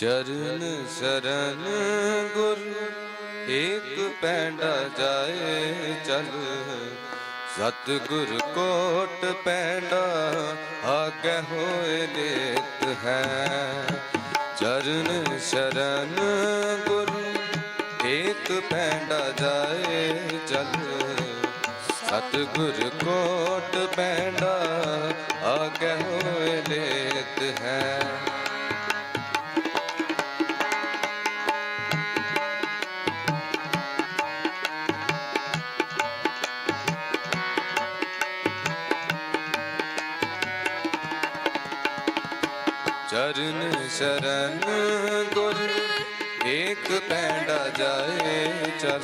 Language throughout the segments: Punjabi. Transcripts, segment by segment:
ਚਰਨ ਸ਼ਰਨ ਗੁਰ, ਏਕ ਪੈਂਡਾ ਜਾਏ ਚਲ। ਸਤਿਗੁਰ ਕੋਟ ਪੈਂਡਾ ਆਗੇ ਹੋਏ ਲੇਤ ਹੈ। ਚਰਨ ਸ਼ਰਨ ਗੁਰ, ਏਕ ਪੈਂਡਾ ਜਾਏ ਚਲ। ਸਤਿਗੁਰ ਕੋਟ ਪੈਂਡਾ ਆਗੇ ਹੋਏ ਲੇਤ ਹੈ। ਚਰਨ ਸ਼ਰਨ ਗੁਰ, ਏਕ ਪੈਂਡਾ ਜਾਏ ਚਲ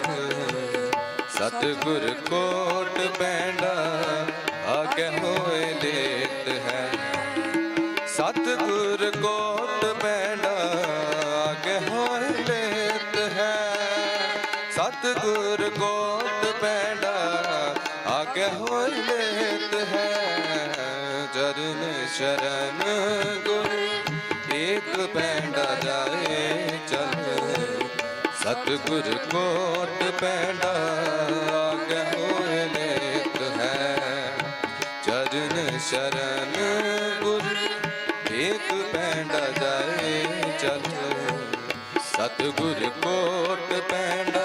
ਸਤਿਗੁਰ ਕੋਟ ਪੈਂਡਾ ਆਗੇ ਹੋਏ ਲੇਤ ਹੈ। ਸਤਿਗੁਰ ਕੋਟ ਪੈਂਡਾ ਆਗੇ ਹੋਏ ਲੇਤ ਹੈ। ਸਤਿਗੁਰ ਕੋਟ ਪੈਂਡਾ ਆਗੇ ਹੋਏ ਲੇਤ ਹੈ। ਚਰਨ ਸ਼ਰਨ ਗੁਰ ਏਕ ਪੈਂਡਾ ਜਾਏ ਚਲ ਸਤਿਗੁਰ ਕੋਟ ਪੈਂਡਾ ਆਗੇ ਹੋਏ ਲੇਤ ਹੈ। ਚਰਨ ਸ਼ਰਨ ਗੁਰ ਇੱਕ ਪੈਂਡਾ ਜਾਏ ਚਲ ਸਤਿਗੁਰ ਕੋਟ ਪੈਂਡਾ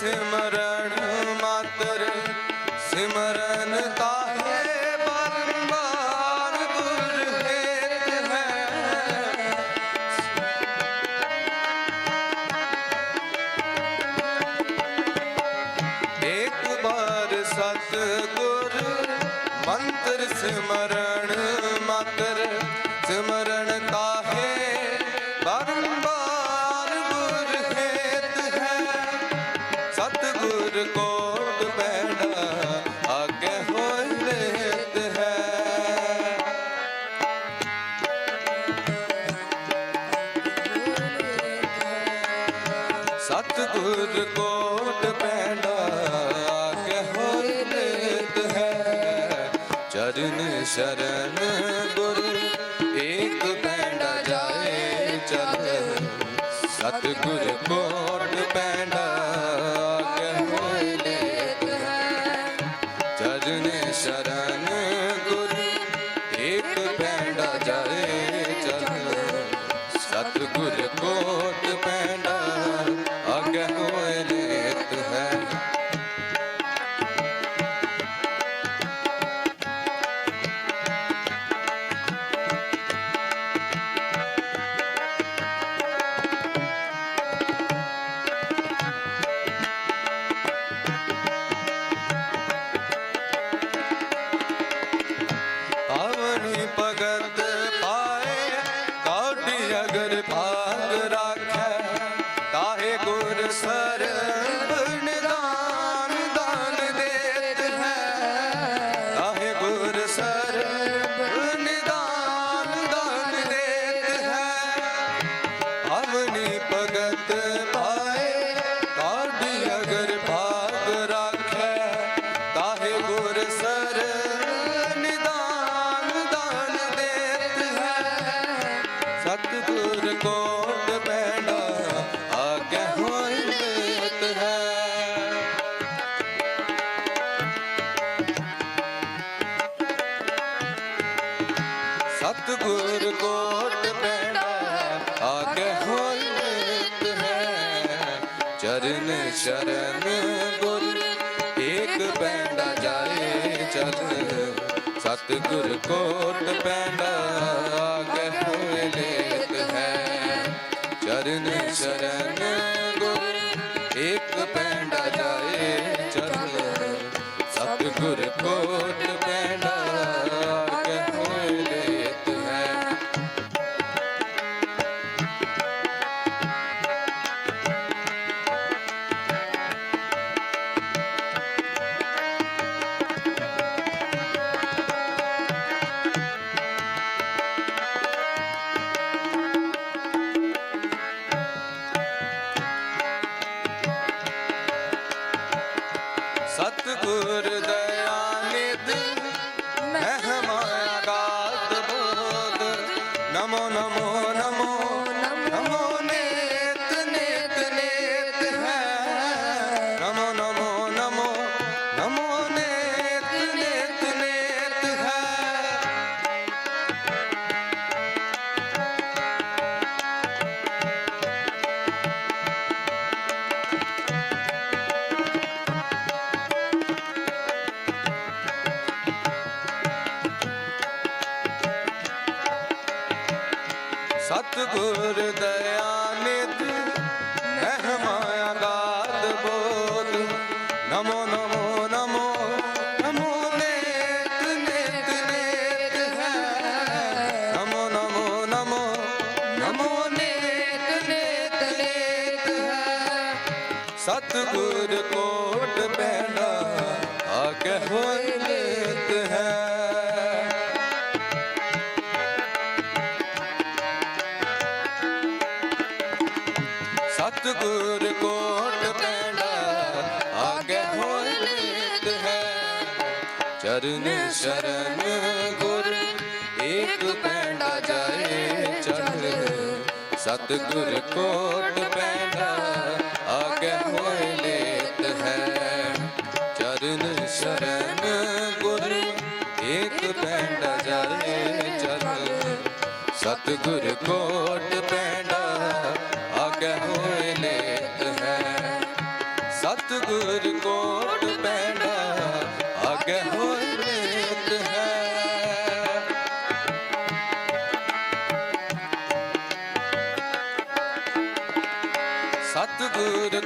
ਸਿਮਰਨ ਮਾਤਰ ਸਿਮਰਨ ਤਾਹੇ ਬਰਬਾਰ ਗੁਰ ਹੇਤ ਹੈ। ਇੱਕ ਬਾਰ ਸਤ ਗੁਰ ਮੰਤਰ ਸਿਮਰਨ ਸਤਿਗੁਰ ਕੋਟ ਪੈਂਡਾ ਆਗੇ ਹੋਏ ਲੇਤ ਹੈ। ਚਰਨ ਸ਼ਰਨ ਗੁਰ, ਏਕ ਪੈਂਡਾ ਜਾਏ ਚਲ ਸਤਿਗੁਰ ਕੋਟ ਪੈਂਡਾ अगर ਚਰਨ ਗੁਰ ਏਕ ਪੈਂਦਾ ਜਾਏ ਚਲ ਸਤਿਗੁਰ ਕੋਟ ਪੈਂਦਾ ਸਤਿਗੁਰ ਦੇ ਸਤਿਗੁਰ ਦਇਆਨਿਧ ਮਹਿਮਾ ਗਾਤ ਬੋਧ ਨਮੋ ਨਮੋ ਨਮੋ ਨਮੋ ਨੇਤ ਨੇਤ ਨੇਤ ਹੈ। ਨਮੋ ਨਮੋ ਨਮੋ ਨਮੋ ਨੇਤ ਨੇਤ ਨੇਤ ਹੈ। ਸਤਿਗੁਰ ਕੋਟ ਪੈਣਾ ਆਗੇ ਹੋਏ ਚਰਨ ਸ਼ਰਨ ਗੁਰ ਏਕ ਪੈਂਡਾ ਜਾਏ ਚਲ ਸਤਿਗੁਰ ਕੋਟ ਪੈਂਡਾ, ਆਗੇ ਹੋਏ ਲੇਤ ਹੈ। ਚਰਨ ਸ਼ਰਨ ਗੁਰ ਏਕ ਪੈਂਡਾ ਜਾਏ ਚਲ ਸਤਿਗੁਰ ਕੋਟ ਪੈਂਡਾ, ਆਗੇ ਹੋਏ ਲੇਤ ਹੈ। ਸਤਿਗੁਰ ਕੋਟ ਪੈਂਡਾ, ਆਗੇ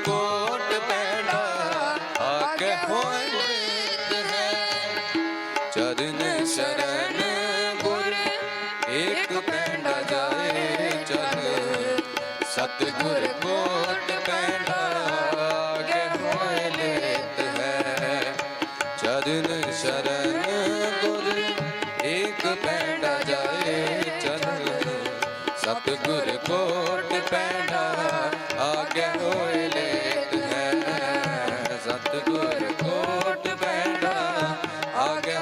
ਕੋਟ ਪੈਣਾ, ਆਗੇ ਹੋਏ ਨਿਤ ਹੈ। ਚਰਨ ਸ਼ਰਨ ਗੁਰ, ਇੱਕ ਪੈਣਾ ਜਾਏ ਚਲ ਸਤ ਗੁਰ ਕੋਟ ਪੈਣਾ ਆਗੇ ਹੋਏ ਨਿਤ ਹੈ। ਚਰਨ ਸ਼ਰਨ ਗੁਰ Saga.